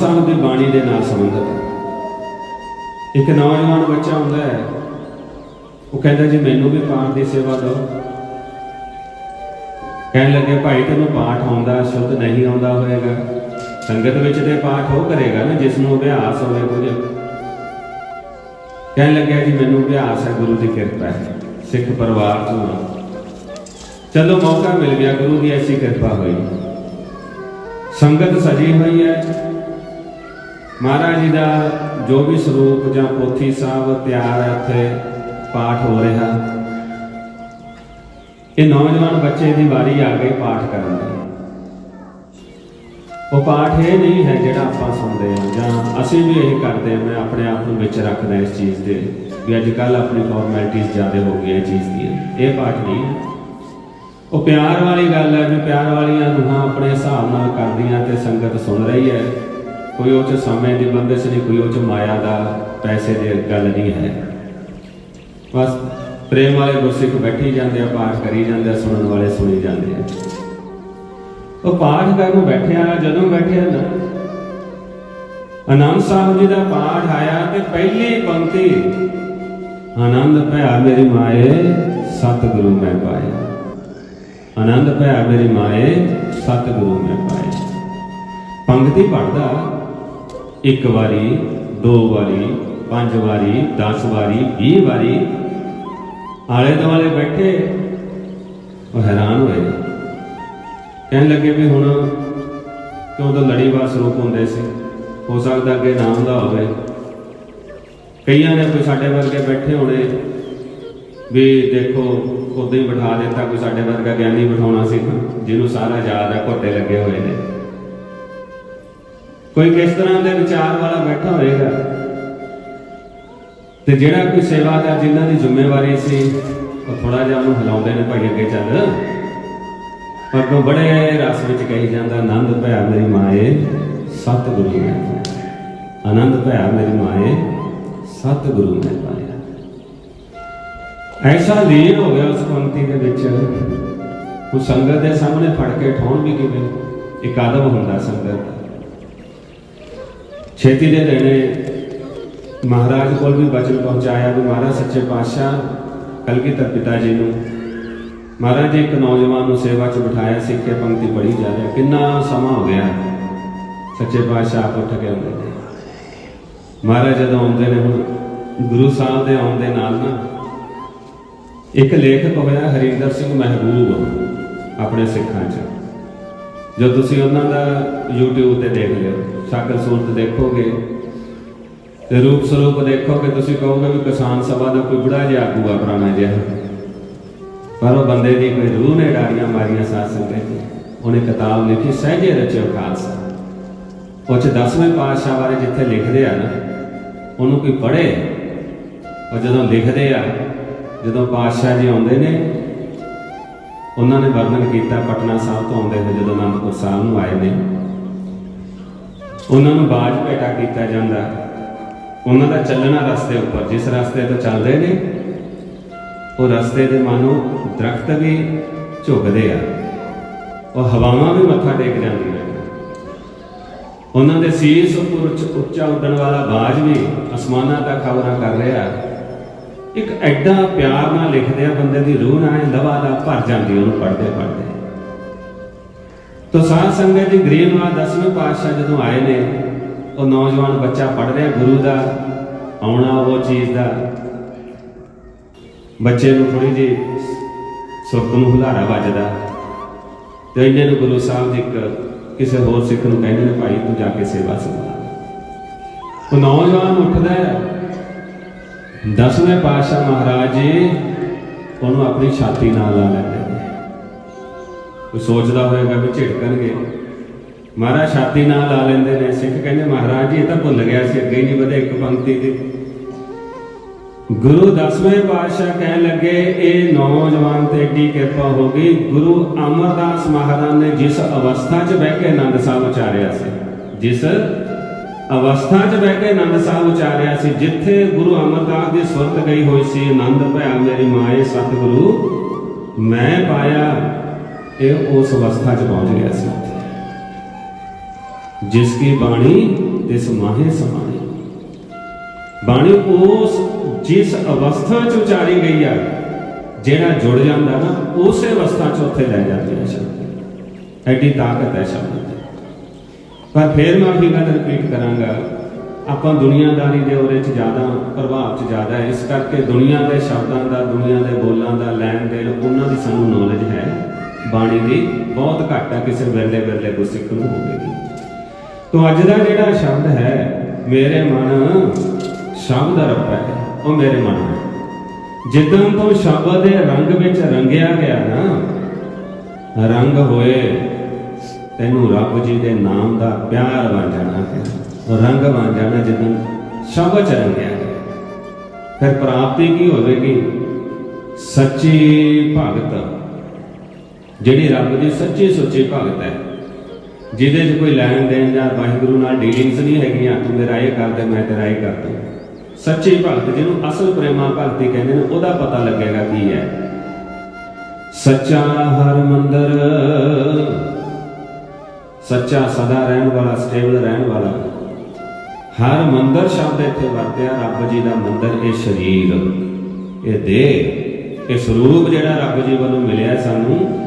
ਸਾਹਿਬ ਦੀ ਬਾਣੀ ਦੇ ਨਾਲ ਸੰਬੰਧਿਤ ਹੈ। ਇੱਕ ਨੌਜਵਾਨ ਬੱਚਾ ਹੁੰਦਾ ਹੈ, ਉਹ ਕਹਿੰਦਾ ਜੀ ਮੈਨੂੰ ਵੀ ਪਾਠ ਦੀ ਸੇਵਾ ਦਿਓ। ਕਹਿਣ ਲੱਗੇ, ਭਾਈ, ਤੈਨੂੰ ਪਾਠ ਆਉਂਦਾ, ਸ਼ੁੱਧ ਨਹੀਂ ਆਉਂਦਾ ਹੋਏਗਾ। ਸੰਗਤ ਵਿੱਚ ਤੇ ਪਾਠ ਉਹ ਕਰੇਗਾ ਨਾ, ਜਿਸ ਨੂੰ ਅਭਿਆਸ ਹੋਵੇ ਕੁਝ। ਕਹਿਣ ਲੱਗਿਆ ਜੀ, ਮੈਨੂੰ ਅਭਿਆਸ ਹੈ, ਗੁਰੂ ਦੀ ਕਿਰਪਾ ਹੈ। ਸਿੱਖ ਪਰਿਵਾਰ ਤੋਂ ਚਲੋ, ਮੌਕਾ ਮਿਲ ਗਿਆ, ਗੁਰੂ ਦੀ ਐਸੀ ਕਿਰਪਾ ਹੋਈ। ਸੰਗਤ ਸਜੀ ਹੋਈ ਹੈ। ਮਹਾਰਾਜ ਜੀ ਦਾ ਜੋ ਵੀ ਸਰੂਪ ਜਾਂ ਪੋਥੀ ਸਾਹਿਬ ਤਿਆਰ ਹੈ ਉੱਥੇ ਪਾਠ ਹੋ ਰਿਹਾ। ਇਹ ਨੌਜਵਾਨ ਬੱਚੇ ਦੀ ਵਾਰੀ ਆ ਗਈ ਪਾਠ ਕਰਨ ਦੀ। ਉਹ ਪਾਠ ਇਹ ਨਹੀਂ ਹੈ ਜਿਹੜਾ ਆਪਾਂ ਸੁਣਦੇ ਹਾਂ, ਜਾਂ ਅਸੀਂ ਵੀ ਇਹ ਕਰਦੇ ਹਾਂ, ਮੈਂ ਆਪਣੇ ਆਪ ਨੂੰ ਵਿੱਚ ਰੱਖਦਾ ਇਸ ਚੀਜ਼ ਦੇ ਵੀ ਅੱਜ ਕੱਲ ਆਪਣੀ ਫਾਰਮੈਲਿਟੀਆਂ ਜ਼ਿਆਦਾ ਹੋ ਗਈਆਂ ਚੀਜ਼ ਦੀਆਂ ਇਹ ਪਾਠ ਨਹੀਂ ਹੈ। ਉਹ ਪਿਆਰ ਵਾਲੀ ਗੱਲ ਹੈ, ਵੀ ਪਿਆਰ ਵਾਲੀਆਂ ਨੂੰਹਾਂ ਆਪਣੇ ਹਿਸਾਬ ਨਾਲ ਕਰਦੀਆਂ ਤੇ ਸੰਗਤ ਸੁਣ ਰਹੀ ਹੈ। ਕੋਈ ਉਹ ਚ ਸਮੇਂ ਦੀ ਬੰਦਿਸ਼ ਨਹੀਂ, ਕੋਈ ਉਹ ਚ ਮਾਇਆ ਦਾ ਪੈਸੇ ਦੀ ਗੱਲ ਨਹੀਂ ਹੈ। ਬਸ ਪ੍ਰੇਮ ਵਾਲੇ ਗੁਰਸਿੱਖ ਬੈਠੀ ਜਾਂਦੇ ਆ, ਪਾਠ ਕਰੀ ਜਾਂਦੇ ਆ, ਸੁਣਨ ਵਾਲੇ ਸੁਣੀ ਜਾਂਦੇ ਆ। ਉਹ ਪਾਠ ਕਰਨ ਬੈਠਿਆ, ਜਦੋਂ ਬੈਠਿਆ ਨਾ ਆਨੰਦ ਸਾਹਿਬ ਜੀ ਦਾ ਪਾਠ ਆਇਆ ਤੇ ਪਹਿਲੀ ਪੰਕਤੀ ਆਨੰਦ ਭਇਆ ਮੇਰੀ ਮਾਏ, ਸਤਿਗੁਰੂ ਮੈਂ ਪਾਏ ਆਨੰਦ ਭਇਆ ਮੇਰੀ ਮਾਏ, ਸਤਿਗੁਰੂ ਮੈਂ ਪਾਏ ਪੰਕਤੀ ਪੜਦਾ ਇੱਕ ਵਾਰੀ, ਦੋ ਵਾਰੀ, ਪੰਜ ਵਾਰੀ 10 ਵਾਰੀ 20 ਵਾਰੀ ਆਲੇ ਦੁਆਲੇ ਬੈਠੇ ਉਹ ਹੈਰਾਨ ਹੋਏ। ਕਹਿਣ ਲੱਗੇ ਵੀ ਹੁਣ ਕਿਉਂ ਤਾਂ ਲੜੀਵਾਰ ਸਰੂਪ ਹੁੰਦੇ ਸੀ? ਹੋ ਸਕਦਾ ਅੱਗੇ ਨਾਮ ਦਾ ਹੋਵੇ। ਕਈਆਂ ਨੇ ਕੋਈ ਸਾਡੇ ਵਰਗੇ ਬੈਠੇ ਹੋਣੇ ਵੀ ਦੇਖੋ, ਉਦਾਂ ਹੀ ਬਿਠਾ ਦਿੱਤਾ, ਕੋਈ ਸਾਡੇ ਵਰਗਾ ਗਿਆਨੀ ਬਿਠਾਉਣਾ ਸੀ। ਜਿਹਨੂੰ ਸਾਰਾ ਯਾਦ ਹੈ ਘੋਟੇ ਲੱਗੇ ਹੋਏ ਨੇ। ਕੋਈ ਕਿਸ ਤਰ੍ਹਾਂ ਦੇ ਵਿਚਾਰ ਵਾਲਾ ਬੈਠਾ ਹੋਏਗਾ? ਤੇ ਜਿਹੜਾ ਕੋਈ ਸੇਵਾਦਾਰ ਜਿਨ੍ਹਾਂ ਦੀ ਜ਼ਿੰਮੇਵਾਰੀ ਸੀ, ਉਹ ਥੋੜਾ ਜਿਹਾ ਉਹਨੂੰ ਹਿਲਾਉਂਦੇ ਨੇ ਭਾਈ ਅੱਗੇ ਚੱਲ। ਪਰ ਕੋ ਬੜੇ ਰਸ ਵਿੱਚ ਕਹੀ ਜਾਂਦਾ, ਆਨੰਦ ਭਇਆ ਮੇਰੀ ਮਾਏ, ਸਤਿਗੁਰੂ ਮੈਂ ਪਾਇਆ। ਆਨੰਦ ਭਇਆ ਮੇਰੀ ਮਾਏ, ਸਤਿਗੁਰੂ ਮੈਂ ਪਾਇਆ। ਐਸਾ ਲੀਨ ਹੋ ਗਿਆ ਉਸ ਪੰਕਤੀ ਦੇ ਵਿੱਚ। ਉਹ ਸੰਗਤ ਦੇ ਸਾਹਮਣੇ ਫੜ ਕੇ ਠਾਉਣ ਵੀ ਕਿਵੇਂ? ਇੱਕ ਆਦਮ ਹੁੰਦਾ ਸੰਗਤ। ਦਾ ਛੇਤੀ ਦੇ ਦੇਣੇ ਮਹਾਰਾਜ ਕੋਲ ਵੀ ਬਚਨ ਪਹੁੰਚਾਇਆ ਵੀ ਮਹਾਰਾਜ ਸੱਚੇ ਪਾਤਸ਼ਾਹ ਕਲਗੀਧਰ ਪਿਤਾ ਜੀ ਨੂੰ? ਮਹਾਰਾਜ ਜੀ ਇੱਕ ਨੌਜਵਾਨ ਨੂੰ ਸੇਵਾ 'ਚ ਬਿਠਾਇਆ, ਸਿੱਖਿਆ ਪੰਕਤੀ ਪੜ੍ਹੀ ਜਾ ਰਿਹਾ ਕਿੰਨਾ ਸਮਾਂ ਹੋ ਗਿਆ? ਸੱਚੇ ਪਾਤਸ਼ਾਹ ਆਪ ਉੱਠ ਕੇ ਆਉਂਦੇ ਨੇ। ਮਹਾਰਾਜ ਜਦੋਂ ਆਉਂਦੇ ਨੇ, ਹੁਣ ਗੁਰੂ ਸਾਹਿਬ ਦੇ ਆਉਣ ਦੇ ਨਾਲ ਨਾ ਇੱਕ ਲੇਖਕ ਹੋਇਆ, ਹਰਿੰਦਰ ਸਿੰਘ ਮਹਿਬੂਬ, ਆਪਣੇ ਸਿੱਖਾਂ 'ਚ। ਜੋ ਤੁਸੀਂ ਉਹਨਾਂ ਦਾ YouTube ਤੇ ਦੇਖ ਲਿਓ, ਸ਼ਕਲ ਸੂਰਤ ਦੇਖੋਗੇ, ਤੇ ਰੂਪ ਸਰੂਪ ਦੇਖੋਗੇ, ਤੁਸੀਂ ਕਹੋਗੇ ਵੀ ਕਿਸਾਨ ਸਭਾ ਦਾ ਕੋਈ ਬੁੜਾ ਜਿਹਾ ਆਗੂ ਆ ਪੁਰਾਣਾ ਜਿਹਾ। ਪਰ ਉਹ ਬੰਦੇ ਦੀ ਕੋਈ ਰੂਹ ਨੇ ਡਾਰੀਆਂ ਮਾਰੀਆਂ ਸਾਧ ਸੰਗਤ ਨੇ। ਉਹਨੇ ਕਿਤਾਬ ਲਿਖੀ, ਸਹਿਜੇ ਰਚਿਓ ਖਾਲਸਾ। ਉਹ ਚ 10ਵੇਂ ਪਾਤਸ਼ਾਹ ਬਾਰੇ ਜਿੱਥੇ ਲਿਖਦੇ ਆ ਨਾ, ਉਹਨੂੰ ਕੋਈ ਪੜ੍ਹੇ? ਉਹ ਜਦੋਂ ਲਿਖਦੇ ਆ, ਜਦੋਂ ਪਾਤਸ਼ਾਹ ਜੀ ਆਉਂਦੇ ਨੇ ਉਹਨਾਂ ਨੇ ਵਰਣਨ ਕੀਤਾ ਪਟਨਾ ਸਾਹਿਬ ਤੋਂ ਆਉਂਦੇ ਹੋਏ ਜਦੋਂ ਅਨੰਦਪੁਰ ਸਾਹਿਬ ਨੂੰ ਆਏ ਨੇ। ਉਹਨਾਂ ਨੂੰ ਬਾਜ ਭੇਟਾ ਕੀਤਾ ਜਾਂਦਾ। ਉਹਨਾਂ ਦਾ ਚੱਲਣਾ ਰਸਤੇ ਉੱਪਰ, ਜਿਸ ਰਸਤੇ ਤੋਂ ਚੱਲਦੇ ਨੇ, ਉਹ ਰਸਤੇ ਦੇ ਮਾਨੋ ਦਰਖਤ ਵੀ ਝੁਕਦੇ ਆ। ਉਹ ਹਵਾਵਾਂ ਵੀ ਮੱਥਾ ਟੇਕ ਜਾਂਦੀਆਂ ਉਹਨਾਂ ਦੇ ਸੀਸ ਉੱਪਰ ਉੱਚਾ ਉੱਡਣ ਵਾਲਾ ਬਾਜ ਵੀ ਅਸਮਾਨਾਂ ਤੱਕ ਖਬਰਾਂ ਕਰ ਰਿਹਾ। ਇੱਕ ਐਡਾ ਪਿਆਰ ਨਾਲ ਲਿਖਦੇ ਆ ਬੰਦੇ ਦੀ ਰੂਹ ਨਾਲ ਲਵਾ ਦਾ ਭਰ ਜਾਂਦੀ, ਉਹਨੂੰ ਪੜ੍ਹਦੇ ਪੜ੍ਹਦੇ। ਤੋ ਸਾਧ ਸੰਗਤ ਦੀ ਗਰੀਬਵਾ ਦਸਵੇਂ ਪਾਤਸ਼ਾਹ ਜਦੋਂ ਆਏ ਨੇ, ਉਹ ਨੌਜਵਾਨ ਬੱਚਾ ਪੜ੍ਹ ਰਿਹਾ ਗੁਰੂ ਦਾ, ਆਉਣਾ ਉਹ ਚੀਜ਼ ਦਾ। ਬੱਚੇ ਨੂੰ ਥੋੜੀ ਜੀ ਸੁਰਤ ਨੂੰ ਹੁਲਾਰਾ ਵੱਜਦਾ। ਤੇ ਇਹਨੇ ਨੂੰ ਗੁਰੂ ਸਾਹਿਬ ਜੀ ਇੱਕ ਕਿਸੇ ਹੋਰ ਸਿੱਖ ਨੂੰ ਕਹਿੰਦੇ ਨੇ, ਭਾਈ ਤੂੰ ਜਾ ਕੇ ਸੇਵਾ ਸੰਭਾਲ। ਉਹ ਨੌਜਵਾਨ ਉੱਠਦਾ ਹੈ ਦਸਵੇਂ ਪਾਤਸ਼ਾਹ ਮਹਾਰਾਜ ਜੀ, ਉਹਨੂੰ ਆਪਣੀ ਛਾਤੀ ਨਾਲ ਲਾ ਲੈਂਦੇ ਨੇ। ਕੋਈ ਸੋਚਦਾ ਹੋਵੇਗਾ ਵੀ ਝਿੜਕਣਗੇ। ਮਹਾਰਾਜ ਛਾਤੀ ਨਾਲ ਲਾ ਲੈਂਦੇ ਨੇ। ਸਿੱਖ ਕਹਿੰਦੇ, ਮਹਾਰਾਜ ਜੀ, ਇਹ ਤਾਂ ਭੁੱਲ ਗਿਆ ਸੀ, ਅੱਗੇ ਨਹੀਂ ਵਧੇ ਇੱਕ ਪੰਕਤੀ ਦੀ ਗੁਰੂ ਦਸਵੇਂ ਪਾਤਸ਼ਾਹ ਕਹਿਣ ਲੱਗੇ, ਇਹ ਨੌਜਵਾਨ ਤੇ ਏਡੀ ਕਿਰਪਾ ਹੋ ਗਈ। ਗੁਰੂ ਅਮਰਦਾਸ ਮਹਾਰਾਜ ਨੇ ਜਿਸ ਅਵਸਥਾ 'ਚ ਬਹਿ ਕੇ ਆਨੰਦ ਸਾਹਿਬ ਉਚਾਰਿਆ ਸੀ, ਜਿਸ ਅਵਸਥਾ 'ਚ ਬਹਿ ਕੇ ਆਨੰਦ ਸਾਹਿਬ ਉਚਾਰਿਆ ਸੀ, ਜਿੱਥੇ ਗੁਰੂ ਅਮਰਦਾਸ ਦੀ ਸੁਰਤ ਗਈ ਹੋਈ ਸੀ ਆਨੰਦ ਭਇਆ ਮੇਰੀ ਮਾਏ, ਸਤਿਗੁਰੂ, ਮੈਂ ਪਾਇਆ, ਇਹ ਉਸ ਅਵਸਥਾ 'ਚ ਪਹੁੰਚ ਗਿਆ ਸੀ। ਜਿਸ ਕੀ ਬਾਣੀ, ਤਿਸ ਮਾਹੇ ਸਮਾਏ ਬਾਣੀ ਉਸ, ਜਿਸ ਅਵਸਥਾ ਚ ਉਚਾਰੀ ਗਈ ਆ, ਜਿਹੜਾ ਜੁੜ ਜਾਂਦਾ ਨਾ, ਉਸੇ ਅਵਸਥਾ ਚ ਉੱਥੇ ਲੈ ਜਾਂਦੀ ਹੈ ਸ਼ਬਦ। ਐਡੀ ਤਾਕਤ ਹੈ ਸ਼ਬਦ ਦੀ। ਪਰ ਫਿਰ ਮੈਂ ਉਹੀ ਗੱਲ ਰਿਪੀਟ ਕਰਾਂਗਾ। ਆਪਾਂ ਦੁਨੀਆਦਾਰੀ ਦੇ ਉਹਦੇ ਚ ਜ਼ਿਆਦਾ ਪ੍ਰਭਾਵ ਚ ਜ਼ਿਆਦਾ ਹੈ। ਇਸ ਕਰਕੇ ਦੁਨੀਆ ਦੇ ਸ਼ਬਦਾਂ ਦਾ, ਦੁਨੀਆ ਦੇ ਬੋਲਾਂ ਦਾ, ਲੈਣ ਦੇਣ, ਉਹਨਾਂ ਦੀ ਸਾਨੂੰ ਨੌਲੇਜ ਹੈ। ਬਾਣੀ ਦੀ ਬਹੁਤ ਘੱਟ ਹੈ ਕਿਸੇ ਵੇਲੇ ਵੇਲੇ ਸਿੱਖ ਨੂੰ ਹੋਵੇਗੀ ਤੋ ਅੱਜ ਦਾ ਜਿਹੜਾ ਸ਼ਬਦ ਹੈ, ਮੇਰੇ ਮਨ ਸ਼ਬਦ ਰੱਬ ਹੈ, ਉਹ ਮੇਰੇ ਮਨ ਹੈ। ਜਿੱਦਾਂ ਤੋਂ ਸ਼ਬਦ ਦੇ ਰੰਗ ਵਿੱਚ ਰੰਗਿਆ ਗਿਆ ਨਾ, ਰੰਗ ਹੋਏ ਤੈਨੂੰ ਰੱਬ ਜੀ ਦੇ ਨਾਮ ਦਾ ਪਿਆਰ ਬਣ ਜਾਣਾ ਹੈ, ਰੰਗ ਬਣ ਜਾਣਾ ਜਿੱਦਾਂ ਸ਼ਬਦ ਚ ਰੰਗਿਆ ਫਿਰ ਪ੍ਰਾਪਤੀ ਕੀ ਹੋਵੇਗੀ? ਸੱਚੀ ਭਗਤ। ਜਿਹੜੀ ਰੱਬ ਦੀ ਸੱਚੀ ਸੁੱਚੀ ਭਗਤ ਹੈ, ਜਿਹਦੇ 'ਚ ਕੋਈ ਲੈਣ ਦੇਣ ਜਾਂ ਵਾਹਿਗੁਰੂ ਨਾਲ ਡੀਲਿੰਗਸ ਨਹੀਂ ਹੈਗੀਆਂ, ਤੂੰ ਮੇਰਾ ਇਹ ਕਰ ਦੇ, ਮੈਂ ਤੇਰਾ ਇਹ ਕਰਦਾ ਸੱਚੀ ਭਗਤ ਜਿਹਨੂੰ ਅਸਲ ਪ੍ਰੇਮਾ ਭਗਤੀ ਕਹਿੰਦੇ ਨੇ, ਉਹਦਾ ਪਤਾ ਲੱਗੇਗਾ ਕੀ ਹੈ। ਸੱਚਾ ਹਰ ਮੰਦਰ ਸੱਚਾ, ਸਦਾ ਰਹਿਣ ਵਾਲਾ, ਸਟੇਬਲ ਰਹਿਣ ਵਾਲਾ। ਹਰ ਮੰਦਰ ਸ਼ਬਦ ਇੱਥੇ ਵਰਤਿਆ, ਰੱਬ ਜੀ ਦਾ ਮੰਦਰ, ਇਹ ਸਰੀਰ। ਇਹ ਦੇਹ, ਇਹ ਸਰੂਪ ਜਿਹੜਾ ਰੱਬ ਜੀ ਵੱਲੋਂ ਮਿਲਿਆ ਸਾਨੂੰ